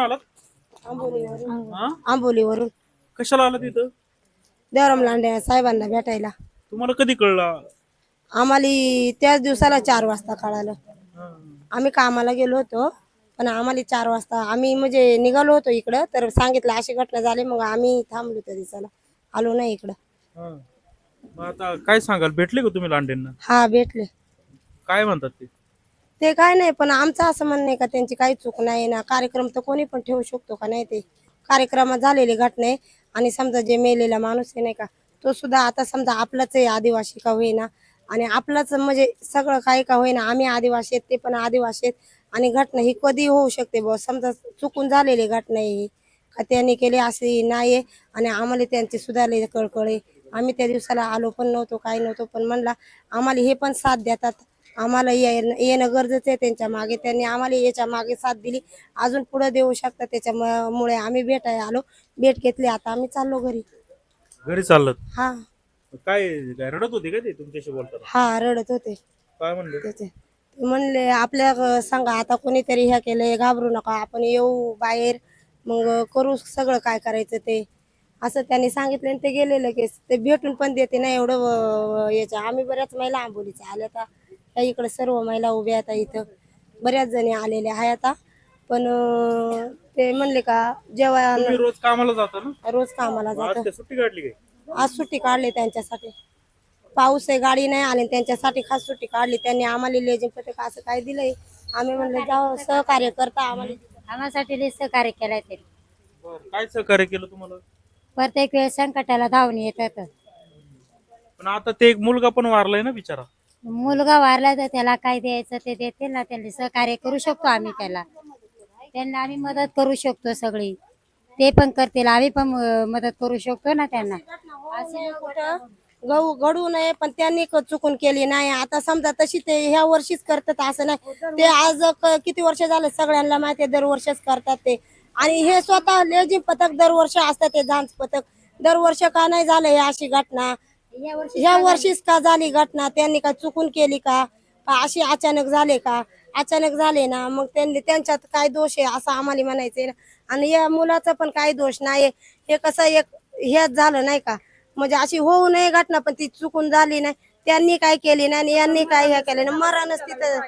आलात? आंबोलीवरून. हा? आंबोलीवरून. कशाला आलात इथं? देवराम लांडे साहेबांना भेटायला. तुम्हाला कधी कळलं? आम्हाला त्याच दिवसाला चार वाजता कळालं. हा. आम्ही कामाला गेलो होतो पण आम्हाला चार वाजता आम्ही म्हणजे निघालो होतो इकडं तर सांगितलं अशी घटना झाली मग आम्ही थांबलो त्या दिवसाला. आलो नाही इकडं. हा. मग आता काय सांगाल? भेटले का तुम्ही लांडेंना? हा भेटले. काय म्हणतात ते? ते काय नाही पण आमचं असं म्हणणं आहे का त्यांची काही चूक नाही ना. कार्यक्रम तर कोणी पण ठेवू शकतो का नाही ते? कार्यक्रमात झालेली घटना आहे आणि समजा जे मेलेला माणूस आहे नाही का तो सुद्धा आता समजा आपलाच आहे आदिवासी का होईना. आणि आपलंच म्हणजे सगळं काही का होईना आम्ही आदिवासी आहेत ते पण आदिवासी आहेत. आणि घटना ही कधी होऊ शकते बुवा. समजा चुकून झालेली घटना आहे ही का त्यांनी केली अशी नाही आहे. आणि आम्हाला त्यांची सुधारले कळकळ आहे. आम्ही त्या दिवसाला आलो पण नव्हतो काही नव्हतो पण म्हणला आम्हाला हे पण साथ देतात. आम्हाला येणं गरजेचं आहे त्यांच्या मागे. त्यांनी आम्हाला याच्या मागे साथ दिली. अजून पुढे देऊ शकतात त्याच्यामुळे आम्ही भेटायला आलो. भेट घेतली. आता आम्ही चाललो घरी. घरी चाललं हा. काय काय रडत होते का ते तुमच्याशी बोलताना? हा रडत होते. काय म्हणले? त्याचे ते म्हणले आपल्या सांगा आता कोणीतरी ह्या केलंय घाबरू नका. आपण येऊ बाहेर. मग करू सगळं काय करायचं ते. असं त्यांनी सांगितलं आणि ते गेले लगेच. ते भेटून पण देते ना एवढं याच्या. आम्ही बऱ्याच महिला आंबोलीच्या आल्या आता. त्या इकडे सर्व महिला उभ्या आहेत इथं. बऱ्याच जणी आलेल्या आहे आता. पण अं, ते म्हणले का जेव्हा तुम्ही रोज कामाला जाता ना? रोज कामाला आज जातो. काय सुट्टी काढली काय? आज सुट्टी काढली त्यांच्यासाठी. पाऊस आहे गाडी नाही आली त्यांच्यासाठी खास सुट्टी काढली. त्यांनी आम्हाला लेजिम पथक असं काय दिलंय. आम्ही म्हणलं जाऊ सहकार्य करता आम्हाला. आम्हासाठी लई सहकार्य केलंय ते बरं काय सहकार्य केलं तुम्हाला? प्रत्येक वेळेस संकटाला धावून येतात. पण आता ते एक मुलगा पण वारलाय ना बिचारा. मुलगा वारला तर त्याला काय द्यायचं ते देतील ना त्यांनी सहकार्य करू शकतो आम्ही त्याला. त्यांना आम्ही मदत करू शकतो सगळी. ते पण करतील आम्ही पण अं, मदत करू शकतो ना त्यांना. कुठं गहू घडू नये पण त्यांनी क- चुकून केली नाही. आता समजा तशी ते ह्या वर्षीच करतात असं नाही. ते आज क- किती वर्ष झाले सगळ्यांना माहिती आहे दरवर्षीच करतात ते. आणि हे स्वतः लेझी पथक दरवर्षी असतात ते झांज पथक. दरवर्ष का नाही झालं हे अशी घटना? ह्या वर्षीच का झाली घटना? त्यांनी का चुकून केली का? का अशी अचानक झाले का? अचानक झाले ना मग त्यांनी त्यांच्यात काय दोष आहे असं आम्हाला म्हणायचंय ना. आणि या मुलाचा पण काही दोष नाही हे कसं एक हेच झालं नाही का? म्हणजे अशी होऊ नये घटना पण ती चुकून झाली नाही. त्यांनी काय केली नाही आणि यांनी काय हे केलं नाही. मरणच तिथं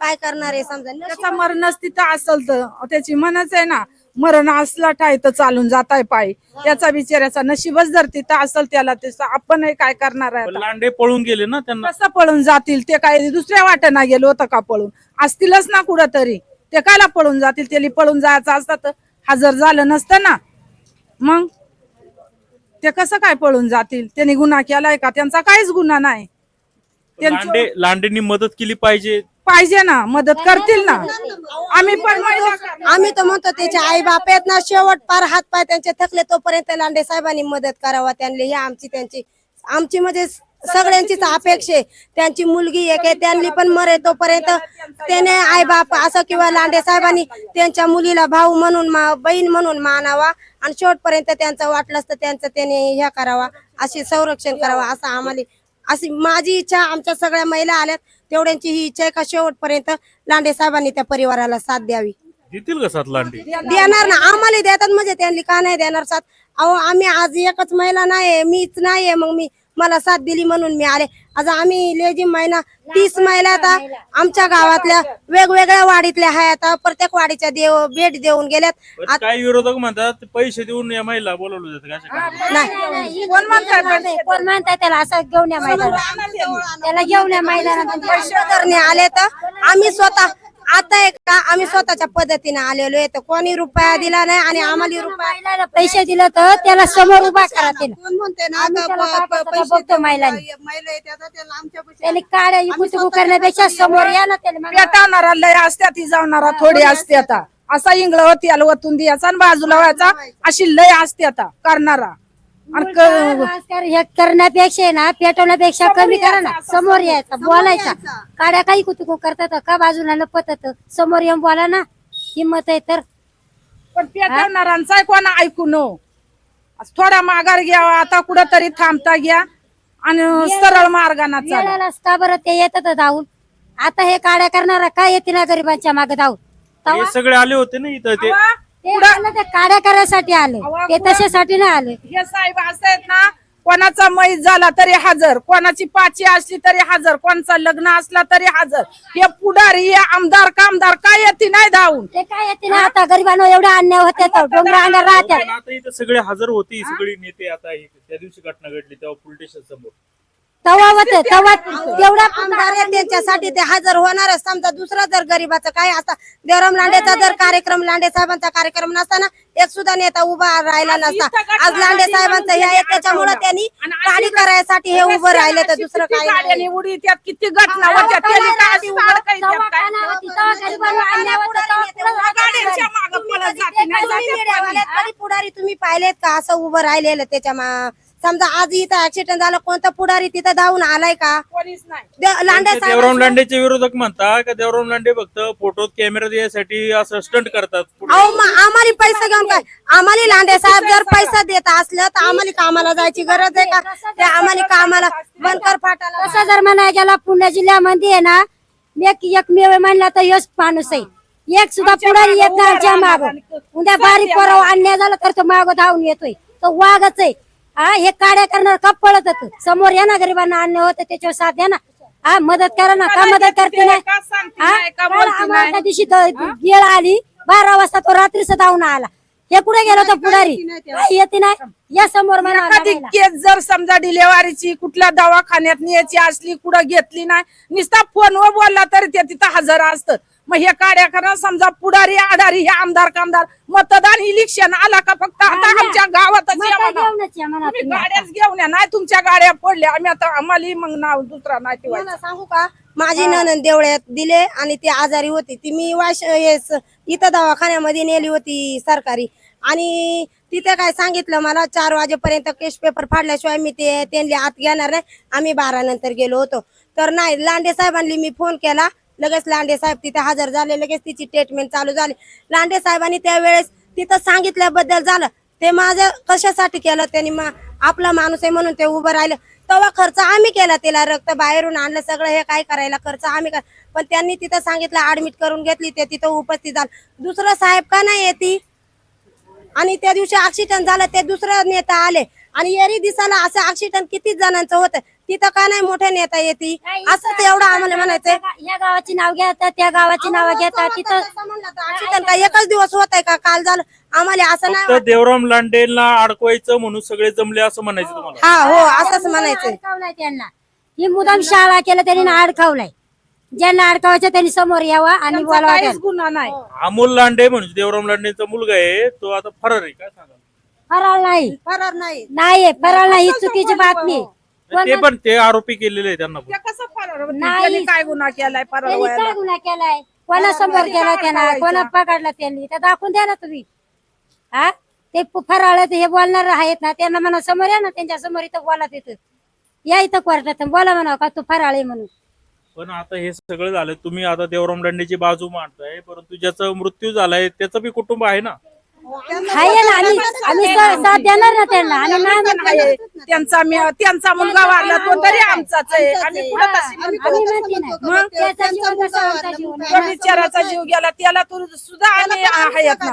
काय करणार आहे समजा? त्याचा मरणच तिथं असल तर. त्याची मनच आहे ना. मरण असला ठाय तर चालून जाताय पायी. त्याचा बिचाऱ्याचा नशीबच जर तिथं असल त्याला त्याचं आपण काय करणार आहे आता? लांडे पळून गेले ना त्यांना? कसं पळून जातील? ते काय दुसऱ्या वाटेना गेलो होतं का पळून? असतीलच ना कुठं तरी ते कायला पळून जातील? त्याला पळून जायचं असतं तर हजर झालं नसतं ना. मग? ते कसं काय पळून जातील? त्यांनी गुन्हा केलाय का? त्यांचा काहीच गुन्हा नाही. त्यांचं- लांडे लांडेंनी मदत केली पाहिजे. पाहिजे ना मदत करतील ना. आम्ही पण महिला आम्ही तर म्हणतो त्याचे आई बाप आहेत ना शेवट पार हात पाय त्यांचे थकले तोपर्यंत लांडे साहेबांनी मदत करावा त्यांनी ही आमची त्यांची आमची म्हणजे सगळ्यांचीच अपेक्षा आहे. त्यांची मुलगी एक आहे त्यांनी पण मरे तोपर्यंत त्याने आई बाप असं किंवा लांडे साहेबांनी त्यांच्या मुलीला भाऊ म्हणून बहीण म्हणून मानावा आणि शेवटपर्यंत त्यांचं वाटलं असतं त्यांचं त्याने हे करावा अशी संरक्षण करावा असं आम्हाला अशी माझी इच्छा आमच्या सगळ्या महिला आल्यात तेवढ्यांची ही इच्छा आहे का शेवटपर्यंत लांडे साहेबांनी त्या परिवाराला साथ द्यावी. देतील का सात लांडे? देणार ना आम्हाला देतात म्हणजे त्यांनी का नाही देणार साथ? अहो आम्ही आज एकच महिला नाही मीच नाहीये मग मी मला साथ दिली म्हणून मी आले. आज आम्ही लेजिम महिना तीस महिला आता आमच्या गावातल्या वेगवेगळ्या वाडीतल्या आहे आता. प्रत्येक वाडीच्या देव भेट देऊन गेल्यात. पण काही विरोधक म्हणतात पैसे देऊन या महिला बोलवलं जातं का? नाही. कोण म्हणताय कोण म्हणताय त्याला असं घेऊन या मैदानात. त्याला घेऊन या मैदानात करणे आले तर आम्ही स्वतः आता एक का? आम्ही स्वतःच्या पद्धतीने आलेलो आहे. तर कोणी रुपया दिला नाही आणि आम्हाला रुपया महिलाला पैसे दिलं तर त्याला समोर उभा करा त्याला कोण म्हणते ना आम्ही का त्याला प- काय प- करतो बघतो महिलांनी. महिला त्याला आमच्या त्याला काड्या इकू करण्यापेक्षा समोर या ना त्याला पेटावणारा लय असत्या ती जावणारा थोडी असते आता. असा इंगळ होती याला वतून द्यायचा आणि बाजूला व्हायचा. अशी लय असते आता करणारा. आणि क- नमस्कार हे करण्यापेक्षा आहे ना पेटवण्यापेक्षा कमी करा ना. समोर यायचा बोलायचा. काड्या काही कुतुकू करतात का बाजूला लपतात? समोर येऊन बोला ना. हिंमत आहे तर. पण पेटवणारांचा कोण ऐकू नो. थोडा माघार घ्यावा आता कुठं तरी थांबता घ्या. आणि सरळ मार्गाना चाला. वेळेलाच का बरं? ते येतात धावून. आता हे काड्या करणारा काय येते ना गरिबांच्या मागे धावून? हे सगळे आले होते ना इथं ते. ते आलं ते काड्या करायसाठी आले. ते तशासाठी नाही आले. हे साहेब असं आहेत ना कोणाचा मैत झाला तरी हजर कोणाची पाची असली तरी हजर कोणाचा लग्न असला तरी हजर. हे पुढारी हे आमदार कामदार काय येते नाही धावून. ते काय येते ना आता गरिबांना एवढा अन्याय होते तर डोंगर आता इथं सगळे हजर होती सगळी नेते आता त्या दिवशी घटना घडली तेव्हा पोलीस स्टेशन समोर. तवा होत तेव्हा तेवढा आमदार आहे त्यांच्यासाठी ते हजर होणारच समजा दुसरा जर गरीबाचं काय असता देवराम लांडेचा जर कार्यक्रम लांडे साहेबांचा कार्यक्रम नसताना एक सुद्धा नेता उभा राहिला नसता. आज लांडे साहेबांचा हे आहे त्याच्यामुळे त्यांनी गाडी करायसाठी हे उभं राहिले तर दुसरं नाही. गाड्यांनी उडी त्यात किती घटना होत्या त्यांनी काय अशी काय? गाड्यांच्या मागं पळत जाते नाही जाते पुढारी तुम्ही पाहिलेत का? असं उभं राहिलेलं त्याच्या मा- समजा आज इथं ऍक्सिडेंट झालं कोणतं पुढारी तिथं धावून आलाय का? कोणीच नाही. दे- लांडे ते देवराम लांडेचे विरोधक म्हणतात का देवराम लांडे फक्त फोटोत कॅमेरा द्यायसाठी असं स्टंट करतात. अहो मग आम्हाला पैसा घेऊन काय? आम्हाला लांडे साहेब जर पैसा देत असलं तर आम्हाला कामाला जायची गरज आहे का? ते आम्हाला कामाला बनकर फाटाला तसं जर म्हणाय गेला पुणे जिल्ह्यामध्ये आहे ना एक एकमेव म्हणला तर यश माणूस आहे. एक सुद्धा पुढारी येत नाही आमच्या माग उद्या बारीक पोराव अन्याय झाला तर तो माग धावून येतोय. तो वाघच आहे. हा हे काड्या करणार का पळत होतं? समोर या ना गरिबांना अन्याय होतं त्याच्यावर साथ द्या ना. हा मदत करा ना. का मदत करते नाही? का सांगते हा? नाही, का काल बोलते आम्हाला नाही? त्या दिवशी गेळ आली बारा वाजता तो रात्रीच धावून आला. हे कुठे गेलो तो पुढारी? काय येते नाही? या समोर एखादी केस जर समजा डिलेव्हरीची कुठल्या दवाखान्यात न्यायची असली कुठं घेतली नाही नुसता फोनवर बोलला तरी ते तिथं हजर असतं. मग हे काड्या करणं समजा पुढारी आडारी हे आमदार कामदार मतदान इलेक्शन आला का फक्त? आता आमच्या गावातच या म्हणा. तुम्ही गाड्याच घेऊन या नाही तुमच्या गाड्या पडल्या. आम्ही आता आम्हाला मग नाव दुसरा नाही ठेवायचं. सांगू का? माझी ननंद देवळ्यात दिले आणि ती आजारी होती. ती मी वाश हे स- इथं दवाखान्यामध्ये नेली होती सरकारी. आणि तिथे काय सांगितलं मला? चार वाजेपर्यंत केस पेपर फाडल्याशिवाय मी ते त्यांनी आत घेणार नाही. आम्ही बारा नंतर गेलो होतो. तर नाही लांडे साहेबांनी मी फोन केला. लगेच लांडे साहेब तिथे हजर झाले लगेच तिची ट्रीटमेंट चालू झाली. लांडे साहेबांनी त्यावेळेस तिथं सांगितल्याबद्दल झालं. ते माझं कशासाठी केलं? त्यांनी मा- आपला माणूस आहे म्हणून ते उभं राहिलं. तेव्हा खर्च आम्ही केला तिला रक्त बाहेरून आणलं सगळं हे काय करायला खर्च आम्ही कर पण त्यांनी तिथं सांगितलं ऍडमिट करून घेतली ते तिथं उपस्थित झालं. दुसरं साहेब का नाही येते? आणि त्या दिवशी ऍक्सिडेंट झालं ते दुसरं नेता आले. आणि एरी दिसाला असं ऍक्सिडेंट किती जणांचं होतं. तिथं का नाही मोठे नेता येते? असंच एवढं आम्हाला म्हणायचंय. या गावाची नाव घेतात त्या गावाची नाव घेतात तिथं एकच दिवस होत आहे का? काल झालं. आम्हाला असं नाही फक्त देवराम लांडेला अडकवायचं म्हणून सगळे जमले असं म्हणायचं तुम्हाला. हा हो असंच म्हणायचंय. अडकावलाय त्यांना. ही मुदाम शाळा केलं त्यांनी ना अडकावलाय ज्यांना अडकावायचं त्यांनी समोर यावं आणि त्यांचा बोलावं काहीच त्यांना. गुन्हा नाही. अमोल लांडे म्हणजे देवराम लांडेचा मुलगा आहे तो आता फरार आहे काय सांगा फराळ नाही. फरार नाही. नाही फराळ नाही ही चुकीची बातमी. आहे. ते पण ते आरोपी केलेले आहे त्यांना पण. ते कसं फरार होतील? नाही. त्यांनी काय गुन्हा केलाय फरार त्यांनी? काय गुन्हा केलाय? कोणा समोर केला त्यांना? कोणा पकडला त्यांनी? तर दाखवून द्या ना तुम्ही. हा? ते फराळ हे बोलणार आहेत ना त्यांना म्हणा समोर या ना त्यांच्यासमोर इथं बोला तिथं. या इथं कोर्टात बोला म्हणा का तू फराळ आहे म्हणून. पण आता हे सगळं झालं तुम्ही आता देवराम लांडेची बाजू मांडताय परंतु ज्याचा मृत्यू झालाय त्याचं बी कुटुंब आहे ना? आहे ना आम्ही आम्ही सा- साथ देणार ना त्यांना? आम्ही नाही म्हणणार. त्यांचा मी- त्यांचा मुलगा वारला तो तरी आमचाच आहे. आम्ही तशी म्हणतो. आम्ही म्हणते नाही. मग त्याचा जीव कसा आमचा जीव नाही. तो बिचाराचा जीव गेला त्याला तर सुद्धा आम्ही आहेत ना.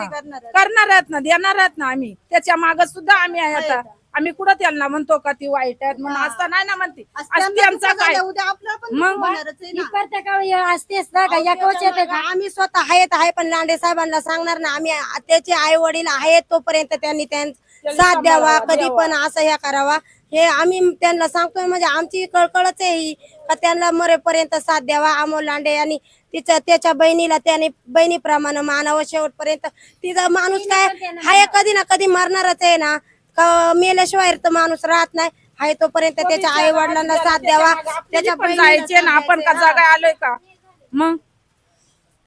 करणार? आहेत ना देणार आहेत ना आम्ही. त्याच्या माग सुद्धा आम्ही आहेत. आम्ही कुठं त्यांना म्हणतो का ती वाईट आहेत म्हणून? असं नाही ना म्हणते. आज त्यांचा काय? मग? ही प्रत्येकावेळी असतेच ना का? या कवच येते का? आम्ही स्वतः आहेत आहे पण लांडे साहेबांना सांगणार ना. आम्ही त्याचे आई वडील आहेत तोपर्यंत त्यांनी त्यांचा साथ द्यावा कधी पण असं हे करावा. हे आम्ही त्यांना सांगतोय म्हणजे आमची कळकळच आहे ही का त्यांना मरेपर्यंत साथ द्यावा. अमोल लांडे यांनी तिच्या त्याच्या बहिणीला त्याने बहिणीप्रमाणे मानावं शेवटपर्यंत. तिचा माणूस काय हाय कधी ना कधी मरणारच आहे ना. का मेल्याशिवाय तर माणूस राहत नाही. हाय तोपर्यंत त्याच्या आई वडिलांना साथ द्यावा. त्याच्या पण जायचे ना आपण का जागा आलोय का? मग?